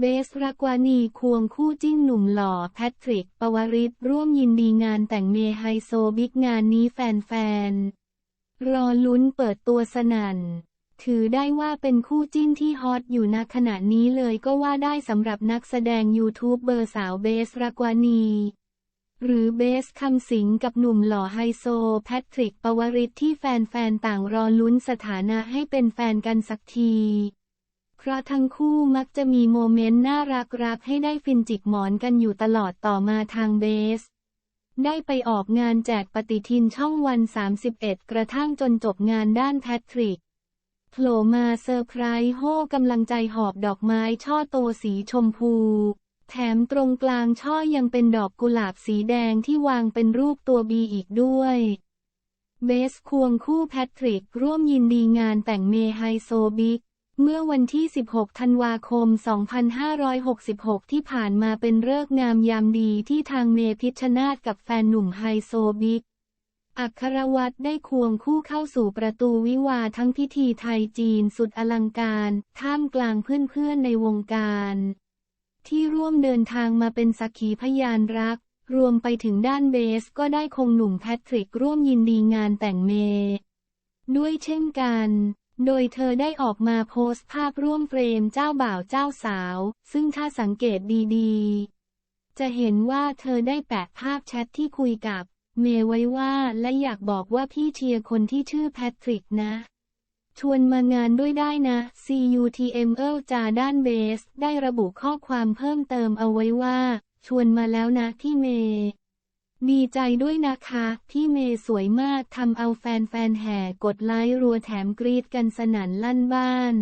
เบสรักวานีควงคู่จิ้นหนุ่มหล่อแพทริก ปวริศร่วมยินดีงานแต่งเมไฮโซบิ๊กงานนี้แฟนๆ รอลุ้นเปิดตัวสนั่น ถือได้ว่าเป็นคู่จิ้นที่ฮอตอยู่ณขณะนี้เลยก็ว่าได้สำหรับนักแสดงยูทูบเบอร์สาวเบสรักวานี หรือเบสคำสิงกับหนุ่มหล่อไฮโซแพทริก ปวริศที่แฟนๆ ต่างรอลุ้นสถานะให้เป็นแฟนกันสักที เพราะทั้งคู่มักจะมีโมเมนต์น่ารักๆให้ได้ฟินจิกหมอนกันอยู่ตลอดต่อมาทางเบส ได้ไปออกงานแจกปฏิทินช่องวัน 31 กระทั่งจนจบงานด้านแพทริกโผล่มาเซอร์ไพรส์โฮกำลังใจหอบดอกไม้ช่อโตสีชมพู แถมตรงกลางช่อยังเป็นดอกกุหลาบสีแดงที่วางเป็นรูปตัวบีอีกด้วยเบสควงคู่แพทริกร่วมยินดีงานแต่งเมไฮโซบิ๊ก เมื่อวันที่ 16 ธันวาคม 2566 ที่ผ่านมาเป็นเลิกงามยามดีที่ทางเมพิชนาธกับแฟนหนุ่มไฮโซบิ๊ก อัครวัตรได้ควงคู่เข้าสู่ประตูวิวาทั้งพิธีไทยจีนสุดอลังการ ท่ามกลางเพื่อนๆในวงการ ที่ร่วมเดินทางมาเป็นสักขีพยานรัก รวมไปถึงด้านเบสก็ได้คงหนุ่มแพทริกร่วมยินดีงานแต่งเมด้วยเช่นกัน โดยเธอได้ออกมาโพสต์ภาพร่วมเฟรมเจ้าบ่าวเจ้าสาว ซึ่งถ้าสังเกตดีๆ จะเห็นว่าเธอได้แปะภาพแชทที่คุยกับ เมย์ไว้ว่าและอยากบอกว่าพี่เชียร์คนที่ชื่อแพทริกนะ ชวนมางานด้วยได้นะ CUTM เอลจาด้านเบส ได้ระบุข้อความเพิ่มเติมเอาไว้ว่า ชวนมาแล้วนะพี่เมย์ ดีใจด้วยนะคะ พี่เมย์สวยมากทำเอาแฟนๆแห่กดไลค์รัวแถมกรีดกันสนั่นลั่นบ้าน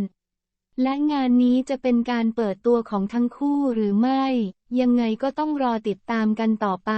และงานนี้จะเป็นการเปิดตัวของทั้งคู่หรือไม่ ยังไงก็ต้องรอติดตามกันต่อไป